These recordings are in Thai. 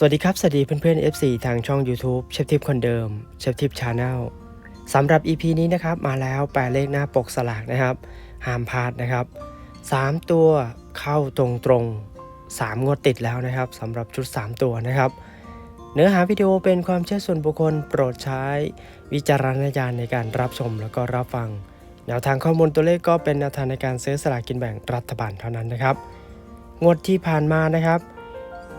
สวัสดีครับ สวัสดีเพื่อนๆ FC ทางช่อง YouTube เชฟทิปคนเดิมเชฟทิปชาแนลสำหรับ EP นี้นะครับ มาแล้วแปลเลขหน้าปกสลากนะครับห้ามพลาดนะครับ 3 ตัวเข้าตรงตรงๆ3งวดติดแล้วนะครับสำหรับชุด 3 ตัวนะครับ เนื้อหาวิดีโอเป็นความเชื่อส่วนบุคคล โปรดใช้วิจารณญาณในการรับชมแล้วก็รับฟัง แนวทางข้อมูลตัวเลขก็เป็นแนวทางในการซื้อสลากกินแบ่งรัฐบาลเท่านั้นนะครับ งวดที่ผ่านมานะครับ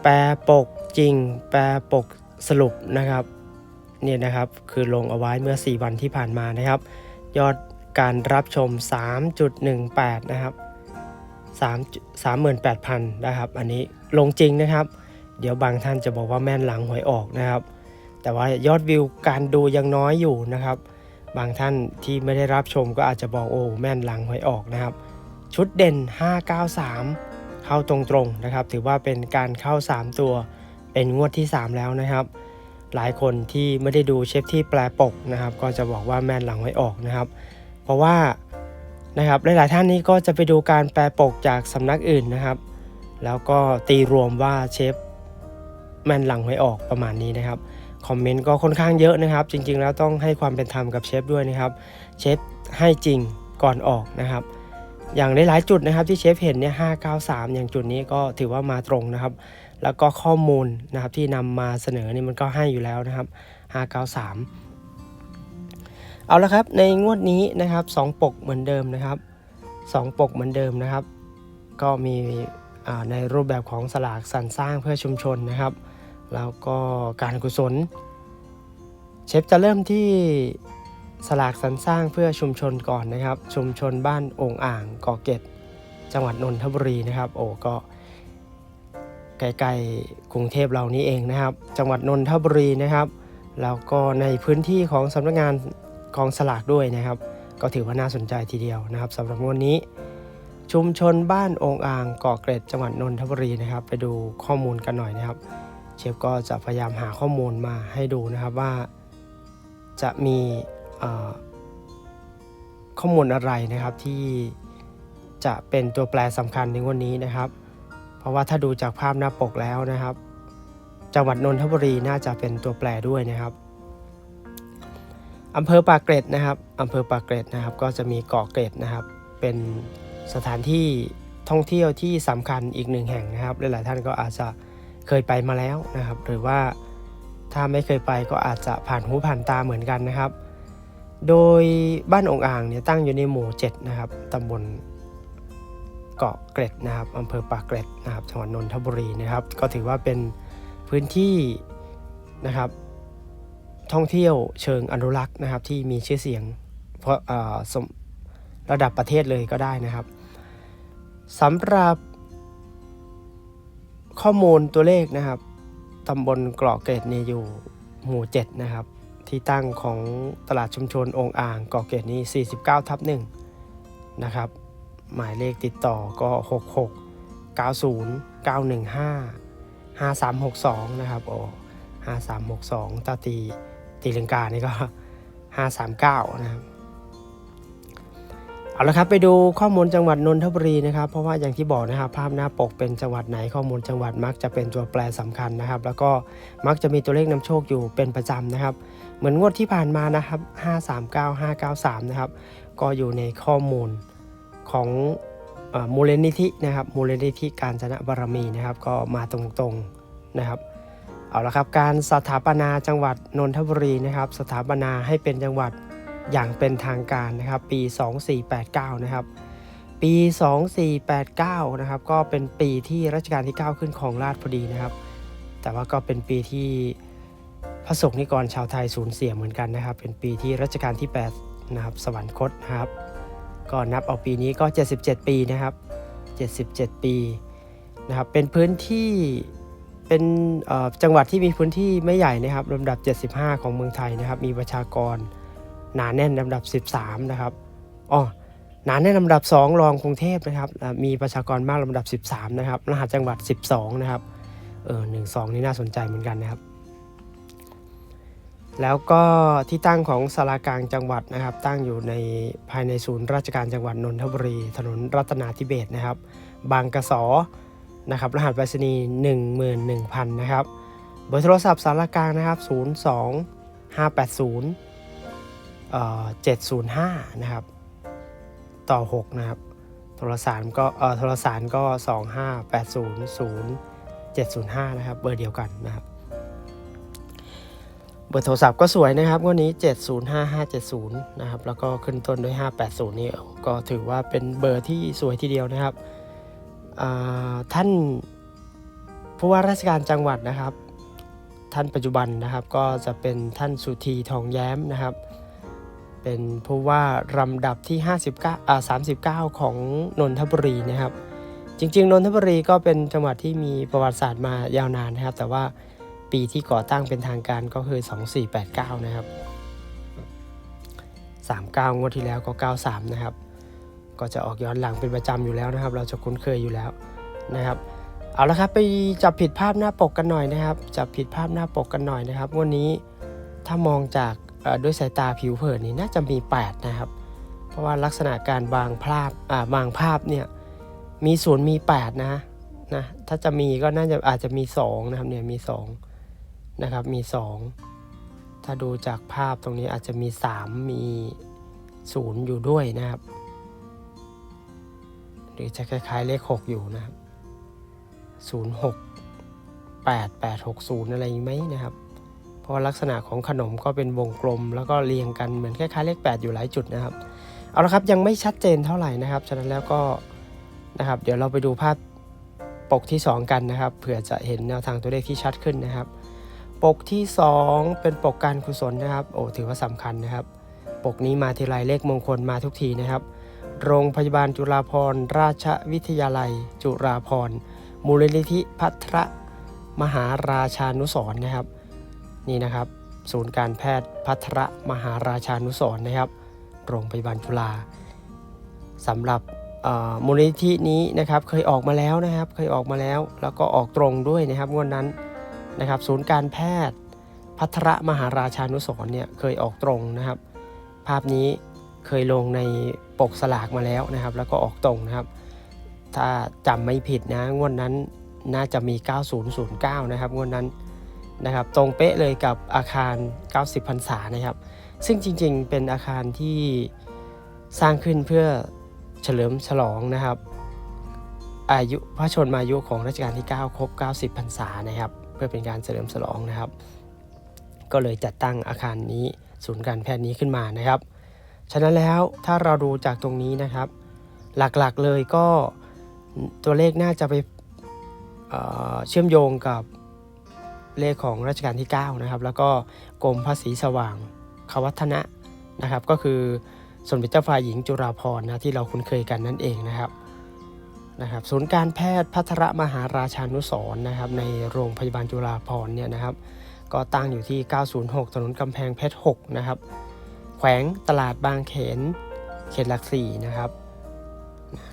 แปรปก จริงแปรปกสรุปนะครับเนี่ยนะครับคือลงเอาไว้เมื่อ 4 วันที่ผ่านมานะครับ ยอดการรับชม 3.18 นะครับ3 38,000 นะครับ อันนี้ลงจริงนะครับ เดี๋ยวบางท่านจะบอกว่าแม่นหลังหวยออกนะครับ แต่ว่ายอดวิวการดูยังน้อยอยู่นะครับ บางท่านที่ไม่ได้รับชมก็อาจจะบอกโอ้แม่นหลังหวยออกนะครับ ชุดเด่น 593 เข้าตรงๆนะครับ ถือว่าเป็นการเข้า 3 ตัว เป็นงวดที่ 3 แล้วนะครับ หลายคนที่ไม่ได้ดูเชฟที่แปลปกนะครับ ก็จะบอกว่าแม่นหลังไว้ออกนะครับ เพราะว่านะครับหลายๆท่านนี้ก็จะไปดูการแปลปกจากสำนักอื่นนะครับ แล้วก็ตีรวมว่าเชฟแม่นหลังไว้ออกประมาณนี้นะครับคอมเมนต์ก็ค่อนข้างเยอะนะครับ จริง ๆ แล้วต้องให้ความเป็นธรรมกับเชฟด้วยนะครับ เชฟให้จริงก่อนออกนะครับ อย่างหลายๆจุดนะครับที่เชฟเห็นเนี่ย593อย่างจุดนี้ก็ถือว่ามาตรงนะครับ แล้วก็ข้อมูลนะครับที่นำมาเสนอนี่มันก็ให้อยู่แล้วนะครับ 593 เอาละครับในงวดนี้นะครับ 2 ปกเหมือนเดิมนะครับ 2 ปกเหมือนเดิมนะครับ ก็มีในรูปแบบของสลากสรรสร้างเพื่อชุมชนนะครับ แล้วก็การกุศล เชฟจะเริ่มที่สลากสรรสร้างเพื่อชุมชนก่อนนะครับ ชุมชนบ้านองอ่างเกาะเกร็ดจังหวัดนนทบุรีนะครับ โอ้ก็ ใกล้ๆกรุงเทพเรานี้เองนะครับ จังหวัดนนทบุรีนะครับ แล้วก็ในพื้นที่ของสำนักงานกองสลากด้วยนะครับ ก็ถือว่าน่าสนใจทีเดียวนะครับสำหรับวดนี้ ชุมชนบ้านองอ่างเกาะเกร็ดจังหวัดนนทบุรีนะครับ ไปดูข้อมูลกันหน่อยนะครับ เชฟก็จะพยายามหาข้อมูลมาให้ดูนะครับว่าจะมีข้อมูลอะไรนะครับที่จะเป็นตัวแปรสำคัญในวันนี้นะครับ เพราะว่าถ้าดูจากภาพหน้าปกแล้วนะครับ จังหวัดนนทบุรีน่าจะเป็นตัวแปรด้วยนะครับอำเภอปากเกร็ดนะครับอำเภอปากเกร็ดนะครับ ก็จะมีเกาะเกร็ดนะครับ เป็นสถานที่ท่องเที่ยวที่สำคัญอีกหนึ่งแห่งนะครับ หลายๆท่านก็อาจจะเคยไปมาแล้วนะครับ หรือว่าถ้าไม่เคยไปก็อาจจะผ่านหูผ่านตาเหมือนกันนะครับ โดยบ้านองอ่างเนี่ยตั้งอยู่ในหมู่ 7 นะครับตำบล เกาะเกร็ดนะครับอำเภอปากเกร็ดนะครับจังหวัดนนทบุรีนะครับ ก็ถือว่าเป็นพื้นที่นะครับท่องเที่ยวเชิงอนุรักษ์นะครับที่มีชื่อเสียงเพราะสมระดับประเทศเลยก็ได้นะครับสำหรับข้อมูลตัวเลขนะครับตำบลเกาะเกร็ดเนี่ยอยู่หมู่ 7 นะครับ ที่ตั้งของตลาดชุมชนองค์อ่างเกาะเกร็ดนี้49 ทับ1นะครับ หมายเลขติดต่อก็ 66 90 915 5362 นะครับโอ้5362ตาตีตีลังกานี่ก็ 539 นะครับเอาละครับไปดูข้อมูลจังหวัดนนทบุรีนะครับ เพราะว่าอย่างที่บอกนะครับภาพหน้าปกเป็นจังหวัดไหนข้อมูลจังหวัดมักจะเป็นตัวแปรสำคัญนะครับ แล้วก็มักจะมีตัวเลขนำโชคอยู่เป็นประจำนะครับ เหมือนงวดที่ผ่านมานะครับ 539 593 นะครับ ก็อยู่ในข้อมูล ของอมูลนิธินะครับมูลนิธิการจนะบารมีนะครับ ก็มาตรงๆนะครับเอาละครับการสถาปนาจังหวัดนนทบุรีนะครับ สถาปนาให้เป็นจังหวัดอย่างเป็นทางการนะครับ ปี 2489 นะครับ ปี 2489 นะครับ ก็เป็นปีที่รัชกาลที่ 9 ขึ้นของราชพอดีนะครับ แต่ว่าก็เป็นปีที่พระสงฆ์นิกรชาวไทยสูญเสียเหมือนกันนะครับ เป็นปีที่รัชกาลที่ 8 นะครับ สวรรคตนะครับ ก็นับเอาปีนี้ก็ 77 ปีนะครับ 77 ปีนะครับเป็นพื้นที่เป็นจังหวัดที่มีพื้นที่ไม่ใหญ่นะครับลำดับ 75 ของเมืองไทยนะครับ มีประชากรหนาแน่นลำดับ 13 นะครับอ๋อหนาแน่นลำดับ 2 รองกรุงเทพนะครับมีประชากรมากลำดับ 13 นะครับรหัสจังหวัด 12 นะครับเออหนึ่งสองนี่น่าสนใจเหมือนกันนะครับ แล้วก็ที่ตั้งของสารากลางจังหวัดนะครับ ตั้งอยู่ในภายในศูนย์ราชการจังหวัดนนทบุรี ถนนรัตนาธิเบศนะครับ บางกระสอนะครับรหัสไปรษณีย์11,000 นะครับเบอร์โทรศัพท์สารกลางนะครับ 02 580เอ่อ705 นะครับ ต่อ 6 นะครับ โทรสารก็เอ่อโทรสารก็ 2580 0705 นะครับ เบอร์เดียวกันนะครับ เบอร์โทรศัพท์ก็สวยนะครับวันนี้ 705570 นะครับ แล้วก็ขึ้นต้นด้วย 580 นี่ก็ถือว่าเป็นเบอร์ที่สวยทีเดียวนะครับ ท่านผู้ว่าราชการจังหวัดนะครับ ท่านปัจจุบันนะครับ ก็จะเป็นท่านสุธีทองแย้มนะครับ เป็นผู้ว่าลำดับที่ 59อ่า39 ของนนทบุรีนะครับ จริงๆ นนทบุรีก็เป็นจังหวัดที่มีประวัติศาสตร์มายาวนานนะครับ แต่ว่า ปีที่ก่อตั้งเป็นทางการก็คือ 2489 นะครับ 39 งวดที่แล้วก็ 93 นะครับ ก็จะออกย้อนหลังเป็นประจำอยู่แล้วนะครับ เราจะคุ้นเคยอยู่แล้วนะครับ เอาละครับไปจับผิดภาพหน้าปกกันหน่อยนะครับ จับผิดภาพหน้าปกกันหน่อยนะครับวันนี้ถ้ามองจากด้วยสายตาผิวเผินนี่น่าจะมี 8 นะครับ เพราะว่าลักษณะการวางภาพวางภาพเนี่ยมีศูนย์มี 8 นะนะถ้าจะมีก็น่าจะอาจจะมี 2 นะครับเนี่ยมี 2 นะครับมี 2 ถ้าดูจากภาพตรงนี้อาจจะมี 3 มี 0 อยู่ด้วยนะครับ หรือจะคล้ายๆเลข 6 อยู่นะครับ 06 8860 อะไรไหมนะครับ เพราะลักษณะของขนมก็เป็นวงกลม แล้วก็เรียงกันเหมือนคล้ายๆเลข 8 อยู่หลายจุดนะครับ เอาละครับยังไม่ชัดเจนเท่าไหร่นะครับ ฉะนั้นแล้วก็นะครับเดี๋ยวเราไปดูภาพปกที่ 2 กันนะครับเผื่อจะเห็นแนวทางตัวเลขที่ชัดขึ้นนะครับ ปกที่ 2 เป็นปกการกุศลนะครับ โอ้ถือว่าสำคัญนะครับ ปกนี้มาทีไรเลขมงคลมาทุกทีนะครับ โรงพยาบาลจุฬาภรราชวิทยาลัย จุฬาภรมูลนิธิพัทรมหาราชานุสรนะครับ นี่นะครับ ศูนย์การแพทย์พัทรมหาราชานุสรนะครับ โรงพยาบาลจุฬาสำหรับมูลนิธินี้นะครับเคยออกมาแล้วนะครับ เคยออกมาแล้ว แล้วก็ออกตรงด้วยนะครับงวดนั้นะครับศูนย์การแพทย์ พัทรมหาราชานุสรเนี่ยเคยออกตรงนะครับ ภาพนี้เคยลงในปกสลากมาแล้วนะครับ แล้วก็ออกตรงนะครับ ถ้าจำไม่ผิดนะงวดนั้นน่าจะมี 9009 นะครับงวดนั้นนะครับ ตรงเป๊ะเลยกับอาคาร 90พรรษานะครับ ซึ่งจริงๆ เป็นอาคารที่สร้างขึ้นเพื่อเฉลิมฉลองนะครับ อายุพระชนมายุของรัชกาลที่ 9 ครบ 90พรรษานะครับ พื่อเป็นการเฉลิมฉลองนะครับ ก็เลยจัดตั้งอาคารนี้ศูนย์การแพทย์นี้ขึ้นมานะครับ ฉะนั้นแล้วถ้าเราดูจากตรงนี้นะครับ หลักๆเลยก็ตัวเลขน่าจะไปเเชื่อมโยงกับเลขของรัชกาลที่ 9 นะครับ แล้วก็กรมพระศรีสว่างควัฒนะนะครับ ก็คือสมเด็จเจ้าฝ่าหญิงจุฬาภรณ์นะที่เราคุ้นเคยกันนั่นเองนะครับ นะครับศูนย์การแพทย์พัทรมหาราชานุสร์นะครับในโรงพยาบาลจุฬาภรณ์เนี่ยนะครับก็ตั้งอยู่ที่ 906 ถนนกำแพงเพชร 6 นะครับ แขวงตลาดบางเขน เขตหลักสี่นะครับ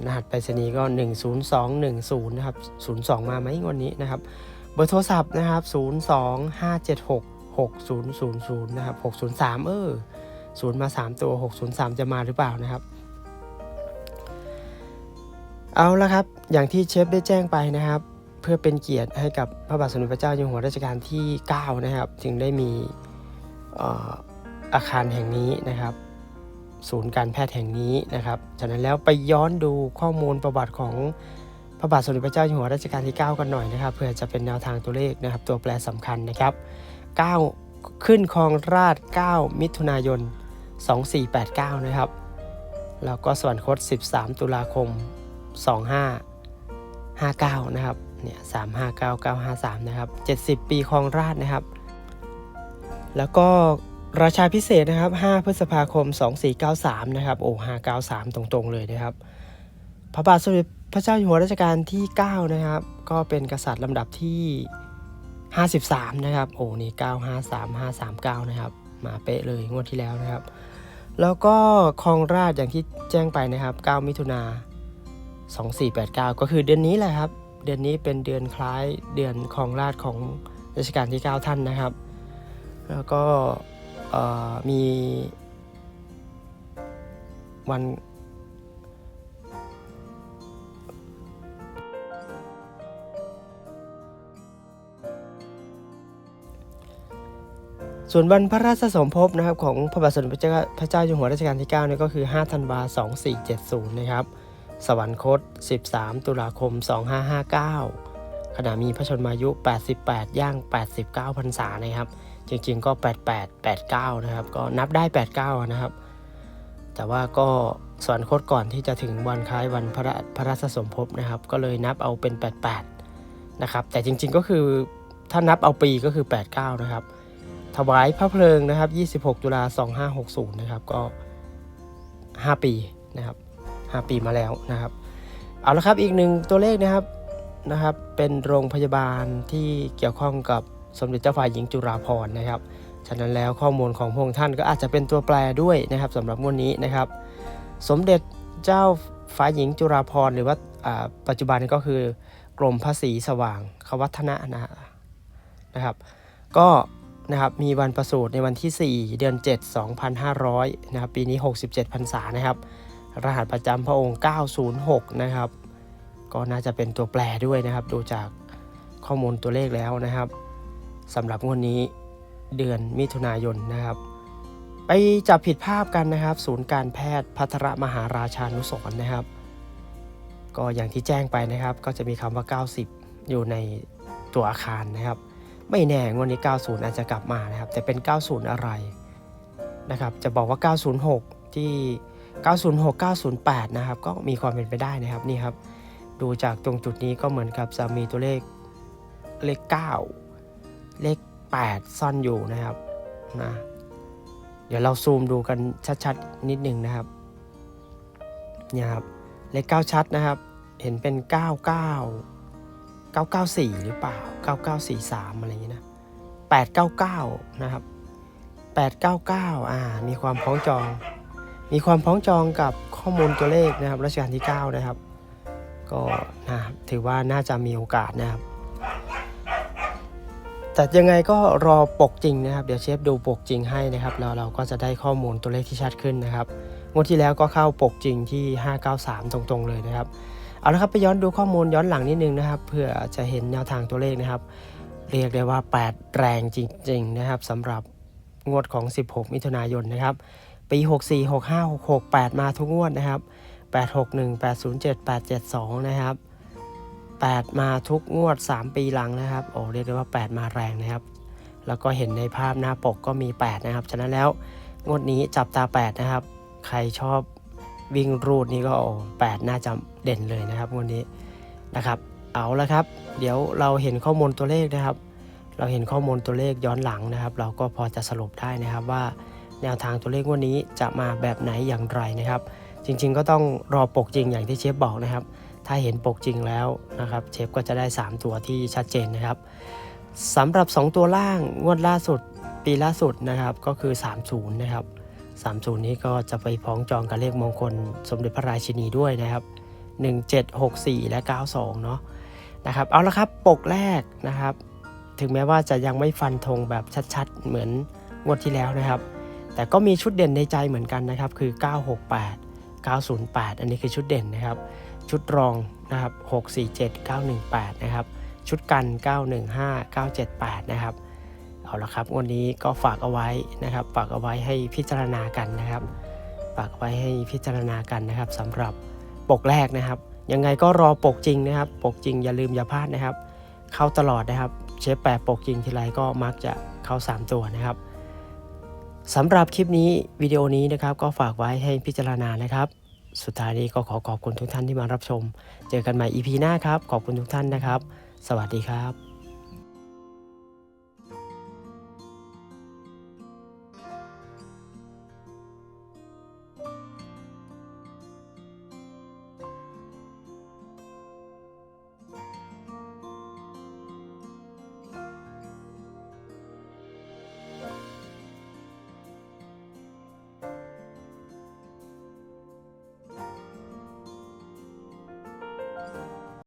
รหัสไปรษณีย์ก็ 10210 นะครับ 02 มาไหมวันนี้นะครับ เบอร์โทรศัพท์นะครับ 02576 6000 นะครับ 603 เออ 0 มา 3 ตัว 603 จะมาหรือเปล่านะครับ เอาละครับ อย่างที่เชฟได้แจ้งไปนะครับ เพื่อเป็นเกียรติให้กับพระบาทสมเด็จพระเจ้าอยู่หัวรัชกาลที่ 9 นะครับ จึงได้มีอาคารแห่งนี้นะครับ ศูนย์การแพทย์แห่งนี้นะครับฉะนั้นแล้วไปย้อนดูข้อมูลประวัติของพระบาทสมเด็จพระเจ้าอยู่หัวรัชกาลที่ 9 กันหน่อยนะครับ เพื่อจะเป็นแนวทางตัวเลขนะครับ ตัวแปรสำคัญนะครับ 9 ขึ้นครองราช 9 มิถุนายน 2489 นะครับ แล้วก็สวรรคต 13 ตุลาคม 2559 นะครับ เนี่ย359953 นะครับ 70 ปีครองราชนะครับ แล้วก็ราชาพิเศษนะครับ 5 พฤษภาคม 2493 นะครับ โอ้593 ตรงๆ เลยนะครับ พระบาทสมเด็จพระเจ้าอยู่หัวรัชกาลที่ 9 นะครับ ก็เป็นกษัตริย์ลำดับที่ 53 นะครับ โอ้ นี่ 953 539 นะครับ มาเป๊ะเลยงวดที่แล้วนะครับ แล้วก็ครองราชอย่างที่แจ้งไปนะครับ 9 มิถุนา 2489 ก็คือเดือนนี้แหละครับ เดือนนี้เป็นเดือนคล้ายเดือนครองราชของรัชกาลที่ 9 ท่านนะครับ แล้วก็มีวันส่วนวันพระราชสมภพนะครับของพระบาทสมเด็จพระเจ้าอยู่หัวรัชกาลที่ 9 นี่ก็คือ 5 ธันวาคม2470 นะครับ สวรรคต 13 ตุลาคม 2559 ขณะมีพระชนมายุ 88 ย่าง 89พรรษานะครับ จริงๆก็ 88 89 นะครับ ก็นับได้ 89 นะครับ แต่ว่าก็สวรรคตก่อนที่จะถึงวันคล้ายวันพระราพระราชสมภพนะครับ ก็เลยนับเอาเป็น 88 นะครับ แต่จริงๆก็คือถ้านับเอาปีก็คือ 89 นะครับ ถวายพระเพลิงนะครับ 26 ตุลา2560 นะครับ ก็ 5 ปีนะครับ 5 ปีมาแล้วนะครับ เอาละครับอีกหนึ่งตัวเลขนะครับนะครับ เป็นโรงพยาบาลที่เกี่ยวข้องกับสมเด็จเจ้าฝ่ายหญิงจุฬาภรณ์นะครับ ฉะนั้นแล้วข้อมูลของพระองค์ท่านก็อาจจะเป็นตัวแปรด้วยนะครับสำหรับงวดนี้นะครับ สมเด็จเจ้าฝ่ายหญิงจุฬาภรณ์หรือว่าปัจจุบันก็คือกรมพระศรีสว่างควัฒนะนะฮะนะครับ ก็นะครับมีวันประสูติในวันที่ 4 เดือน 7 2,500 นะครับ ปีนี้ 67พรรษานะครับ รหัสประจำพระองค์ 906 นะครับ ก็น่าจะเป็นตัวแปรด้วยนะครับ ดูจากข้อมูลตัวเลขแล้วนะครับสำหรับงวดนนี้เดือนมิถุนายนนะครับ ไปจับผิดภาพกันนะครับ ศูนย์การแพทย์พัทรมหาราชานุสร์นะครับ ก็อย่างที่แจ้งไปนะครับ ก็จะมีคำว่า 90 อยู่ในตัวอาคารนะครับ ไม่แน่งวดนี้ 90 อาจจะกลับมานะครับ แต่เป็น 90 อะไรนะครับ จะบอกว่า 906 ที่ 906 908 นะครับ ก็มีความเป็นไปได้นะครับนี่ครับ ดูจากตรงจุดนี้ก็เหมือนกับจะมีตัวเลขเลข 9 เลข 8 ซ่อนอยู่นะครับนะเดี๋ยวเราซูมดูกันชัดๆ นิดหนึ่งนะครับเนี่ยครับเลข 9 ชัดนะครับ เห็นเป็น 99 994 หรือเปล่า 9943 อะไรอย่างนี้นะ 899 นะครับ 899 อ่า มีความพ้องจอง มีความพ้องจองกับข้อมูลตัวเลขนะครับรัชกาลที่ 9 นะครับ ก็นะถือว่าน่าจะมีโอกาสนะครับ แต่ยังไงก็รอปกจริงนะครับ เดี๋ยวเชฟดูปกจริงให้นะครับแล้วเราก็จะได้ข้อมูลตัวเลขที่ชัดขึ้นนะครับงวดที่แล้วก็เข้าปกจริงที่ 593 ตรงๆเลยนะครับเอาละครับไปย้อนดูข้อมูลย้อนหลังนิดนึงนะครับเพื่อจะเห็นแนวทางตัวเลขนะครับ เรียกได้ว่า 8 แรงจริงๆนะครับสำหรับงวดของ 16 มิถุนายนนะครับ ปี 64 65 66 8 มาทุกงวดนะครับ 861 807 872 นะครับ 8 มาทุกงวด 3 ปีหลังนะครับ โอ้เรียกได้ว่า 8 มาแรงนะครับ แล้วก็เห็นในภาพหน้าปกก็มี 8 นะครับ ฉะนั้นแล้วงวดนี้จับตา 8 นะครับ ใครชอบวิ่งรูดนี่ก็โอ้8น่าจะเด่นเลยนะครับงวดนี้นะครับเอาละครับ เดี๋ยวเราเห็นข้อมูลตัวเลขนะครับ เราเห็นข้อมูลตัวเลขย้อนหลังนะครับ เราก็พอจะสรุปได้นะครับว่า แนวทางตัวเลขวันนี้จะมาแบบไหนอย่างไรนะครับ จริงๆก็ต้องรอปกจริงอย่างที่เชฟบอกนะครับ ถ้าเห็นปกจริงแล้วนะครับเชฟก็จะได้ 3 ตัวที่ชัดเจนนะครับสำหรับ 2 ตัวล่างงวดล่าสุดปีล่าสุดนะครับก็คือ 30 นะครับ 30 นี้ก็จะไปพ้องจองกับเลขมงคล สมเด็จพระราชินีด้วยนะครับ 1764 และ 92 เนาะนะครับเอาละครับปกแรกนะครับ ถึงแม้ว่าจะยังไม่ฟันธงแบบชัดๆ เหมือนงวดที่แล้วนะครับ แต่ก็มีชุดเด่นในใจเหมือนกันนะครับ คือ 968 908 อันนี้คือชุดเด่นนะครับ ชุดรองนะครับ 647 918 นะครับ ชุดกัน 915 978 นะครับ เอาละครับ วันนี้ก็ฝากเอาไว้นะครับ ฝากเอาไว้ให้พิจารณากันนะครับ ฝากเอาไว้ให้พิจารณากันนะครับสำหรับปกแรกนะครับ ยังไงก็รอปกจริงนะครับ ปกจริงอย่าลืมอย่าพลาดนะครับ เข้าตลอดนะครับ เชฟแปะปกจริงทีไรก็มักจะเข้า 3 ตัวนะครับ สำหรับคลิปนี้วิดีโอนี้นะครับก็ฝากไว้ให้พิจารณานะครับ สุดท้ายนี้ก็ขอขอบคุณทุกท่านที่มารับชม เจอกันใหม่ EP หน้าครับ ขอบคุณทุกท่านนะครับ สวัสดีครับ